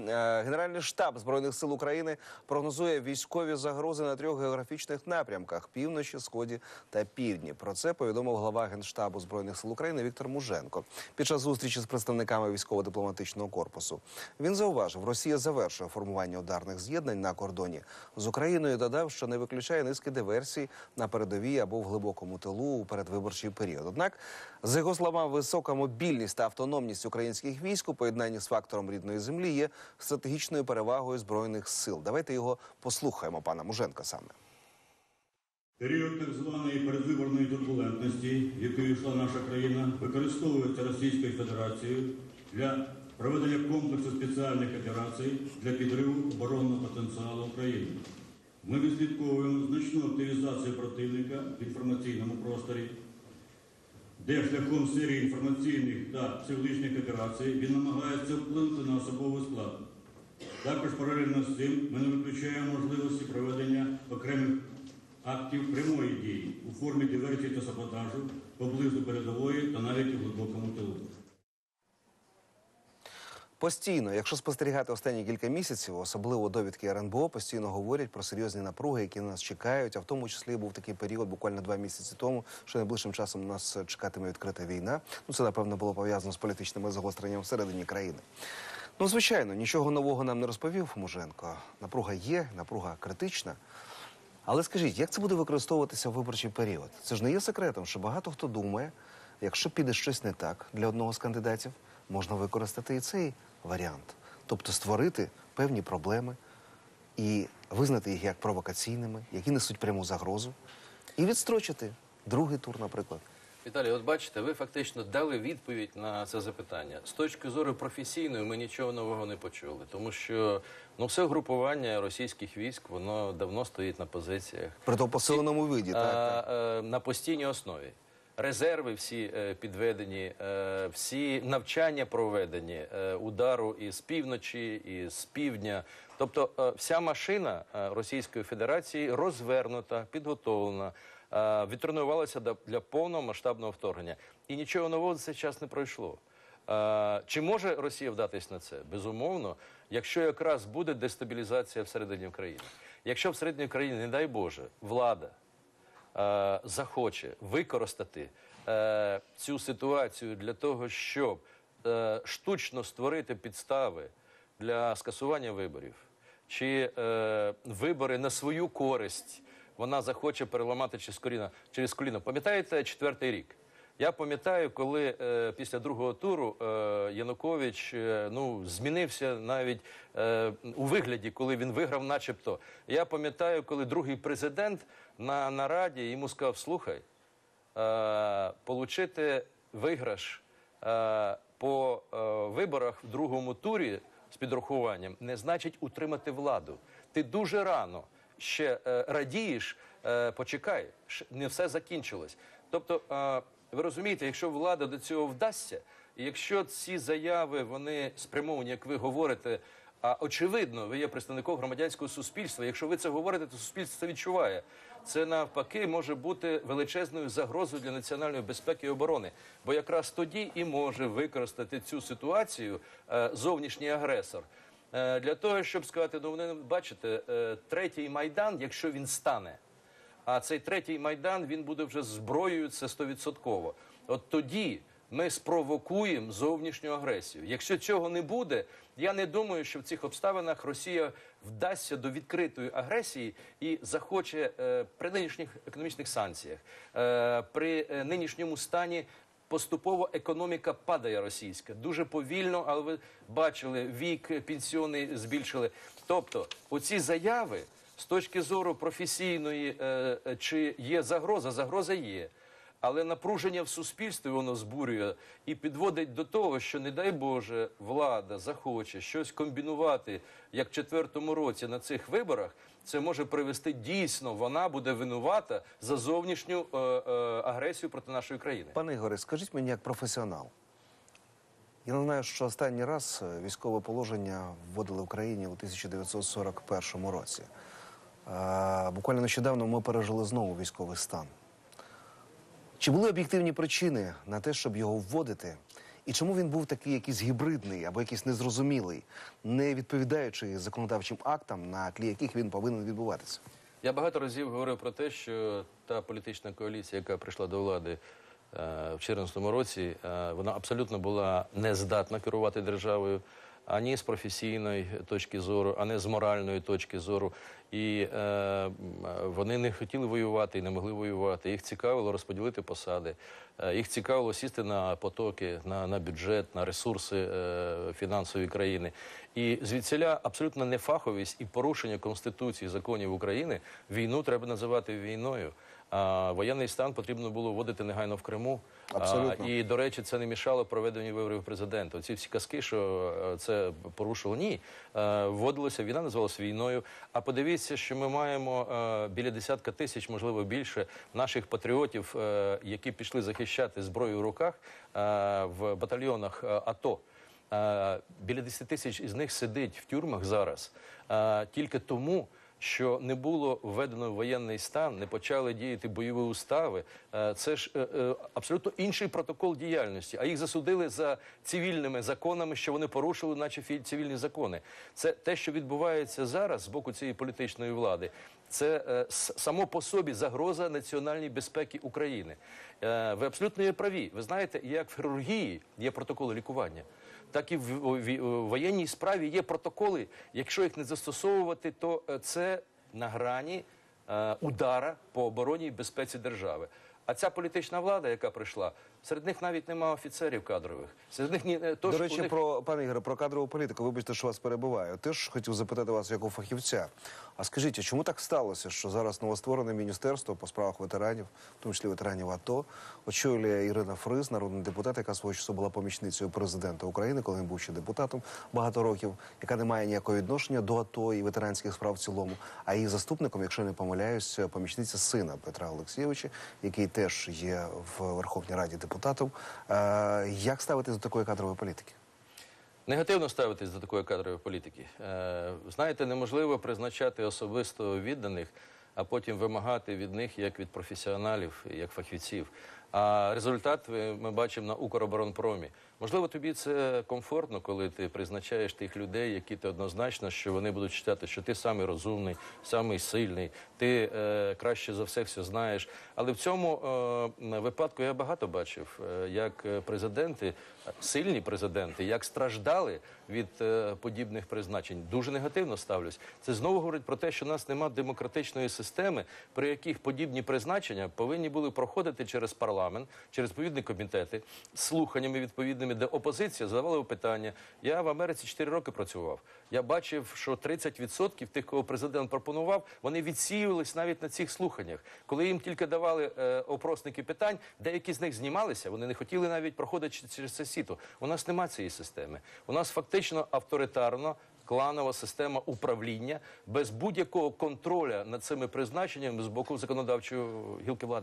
Е, Генеральний штаб збройних сил України прогнозує військові загрози на трьох географічних напрямках: півночі, сході та півдні. Про це повідомив глава генштабу збройних сил України Віктор Муженко під час зустрічі з представниками військово-дипломатичного корпусу. Він зауважив, Росія завершує формування ударних з'єднань на кордоні з Україною. Додав, що не виключає низки диверсій на передовій або в глибокому тилу у передвиборчий період. Однак, за його словами, висока мобільність та автономність українських військ у поєднанні з фактором рідної землі є стратегічною перевагою збройних сил. Давайте його послухаємо, пана Муженка саме. Період так званої передвиборної турбулентності, в яку йшла наша країна, використовується Російською Федерацією для проведення комплексу спеціальних операцій для підриву оборонного потенціалу України. Ми відслідковуємо значну активізацію противника в інформаційному просторі, де шляхом серії інформаційних та психологічних операцій він намагається вплинути на особовий склад. Також паралельно з цим ми не виключаємо можливості проведення окремих актів прямої дії у формі диверсії та саботажу поблизу передової та навіть у глибокому тилу. Постійно, якщо спостерігати останні кілька місяців, особливо довідки РНБО, постійно говорять про серйозні напруги, які нас чекають. А в тому числі був такий період, буквально два місяці тому, що найближчим часом нас чекатиме відкрита війна. Ну це напевно було пов'язано з політичними загостреннями всередині країни. Ну, звичайно, нічого нового нам не розповів Муженко. Напруга є, напруга критична. Але скажіть, як це буде використовуватися в виборчий період? Це ж не є секретом, що багато хто думає, якщо піде щось не так для одного з кандидатів, можна використати і цей варіант. Тобто створити певні проблеми і визнати їх як провокаційними, які несуть пряму загрозу, і відстрочити другий тур, наприклад. Віталій, от бачите, ви фактично дали відповідь на це запитання. З точки зору професійної ми нічого нового не почули, тому що ну все групування російських військ воно давно стоїть на позиціях При тому посиленому виді, так, так. е, на постійній основі. Резерви всі е, підведені, е, всі навчання проведені, е, удару і з півночі, і з півдня. Тобто вся машина Російської Федерації розвернута, підготовлена, відтренувалася для повного масштабного вторгнення. І нічого нового за цей час не пройшло. Чи може Росія вдатись на це? Безумовно, якщо якраз буде дестабілізація всередині України. Якщо всередині країни, не дай Боже, влада е, захоче використати е, цю ситуацію для того, щоб е, штучно створити підстави для скасування виборів, чи вибори на свою користь вона захоче переламати через коліно. Через коліно. Пам'ятаєте четвертий рік? Я пам'ятаю, коли е, після другого туру е, Янукович е, ну, змінився навіть е, у вигляді, коли він виграв, начебто. Я пам'ятаю, коли другий президент на нараді йому сказав: слухай, е, получити виграш е, по е, виборах в другому турі з підрахуванням не значить утримати владу. Ти дуже рано ще радієш, почекай, не все закінчилось. Тобто, ви розумієте, якщо влада до цього вдасться, і якщо ці заяви вони спрямовані, як ви говорите. А очевидно, ви є представником громадянського суспільства. Якщо ви це говорите, то суспільство це відчуває. Це навпаки може бути величезною загрозою для національної безпеки і оборони. Бо якраз тоді і може використати цю ситуацію е, зовнішній агресор. Е, для того, щоб сказати, ну вони бачите, е, третій майдан, якщо він стане, а цей третій майдан він буде вже зброєю, це стовідсотково. От тоді ми спровокуємо зовнішню агресію. Якщо цього не буде, я не думаю, що в цих обставинах Росія вдасться до відкритої агресії і захоче е, при нинішніх економічних санкціях, е, при е, нинішньому стані. Поступово економіка падає російська дуже повільно, але ви бачили, вік пенсіонний збільшили. Тобто, оці заяви з точки зору професійної, чи є загроза, загроза є. Але напруження в суспільстві воно збурює і підводить до того, що, не дай Боже, влада захоче щось комбінувати, як в четвертому році на цих виборах, це може привести дійсно, вона буде винувата за зовнішню е, е, агресію проти нашої країни. Пане Ігоре, скажіть мені як професіонал. Я не знаю, що останній раз е, військове положення вводили в країні у 1941 році. Е, Буквально нещодавно ми пережили знову військовий стан. Чи були об'єктивні причини на те, щоб його вводити? І чому він був такий якийсь гібридний або якийсь незрозумілий, не відповідаючи законодавчим актам, на тлі яких він повинен відбуватися? Я багато разів говорив про те, що та політична коаліція, яка прийшла до влади е, в 2014 році, е, вона абсолютно була не здатна керувати державою ані з професійної точки зору, ані з моральної точки зору. І е, вони не хотіли воювати і не могли воювати. Їх цікавило розподілити посади, е, їх цікавило сісти на потоки, на, на бюджет, на ресурси е, фінансові країни. І звідсіля абсолютно нефаховість і порушення конституції законів України війну треба називати війною. А воєнний стан потрібно було вводити негайно в Криму. Абсолютно. А, і до речі, це не мішало проведенню виборів президента. Ці всі казки, що е, це порушило, ні. Е, Вводилося, війна називалася війною. А подивіться, що ми маємо е, біля десятка тисяч, можливо, більше наших патріотів, е, які пішли захищати зброю в руках е, в батальйонах е, АТО. Е, Біля 10 тисяч із них сидить в тюрмах зараз тільки тому, що не було введено воєнний стан, не почали діяти бойові устави. Е, Це ж е, е, абсолютно інший протокол діяльності. А їх засудили за цивільними законами, що вони порушили, наче цивільні закони. Це те, що відбувається зараз з боку цієї політичної влади. Це е, само по собі загроза національній безпеки України. Ви абсолютно є праві. Ви знаєте, як в хірургії є протоколи лікування так і в, воєнній справі є протоколи. Якщо їх не застосовувати, то е, це на грані е, удара по обороні і безпеці держави. А ця політична влада, яка прийшла, серед них навіть немає офіцерів кадрових. Серед них ні тож До речі, них... про пане Ігоре, про кадрову політику. Вибачте, що вас перебиваю. Теж хотів запитати вас як у фахівця. А скажіть, а чому так сталося, що зараз новостворене міністерство по справах ветеранів, в тому числі ветеранів АТО, очолює Ірина Фриз, народний депутат, яка свого часу була помічницею президента України, коли він був ще депутатом багато років, яка не має ніякого відношення до АТО і ветеранських справ в цілому. А її заступником, якщо не помиляюсь, помічниця сина Петра Олексійовича, який теж є в Верховній Раді депутатом. Е, як ставитись до такої кадрової політики? Негативно ставитись до такої кадрової політики. Е, знаєте, неможливо призначати особисто відданих, а потім вимагати від них як від професіоналів, як фахівців. А результат ви- ми бачимо на Укроборонпромі. Можливо, тобі це комфортно, коли ти призначаєш тих людей, які ти однозначно, що вони будуть читати, що ти самий розумний, самий сильний, ти е, краще за все все знаєш. Але в цьому е, випадку я багато бачив, е, як е, президенти, сильні президенти, як страждали від е, подібних призначень. Дуже негативно ставлюсь. Це знову говорить про те, що у нас немає демократичної системи, при яких подібні призначення повинні були проходити через парламент, через відповідні комітети, слуханнями відповідними, де опозиція задавала питання. Я в Америці 4 роки працював. Я бачив, що 30% тих, кого президент пропонував, вони відсіювались навіть на цих слуханнях. Коли їм тільки давали е, опросники питань, деякі з них знімалися, вони не хотіли навіть проходити через це сіто. У нас немає цієї системи. У нас фактично авторитарно. Кланова система управління без будь-якого контроля над цими призначеннями з боку законодавчої гілки влади.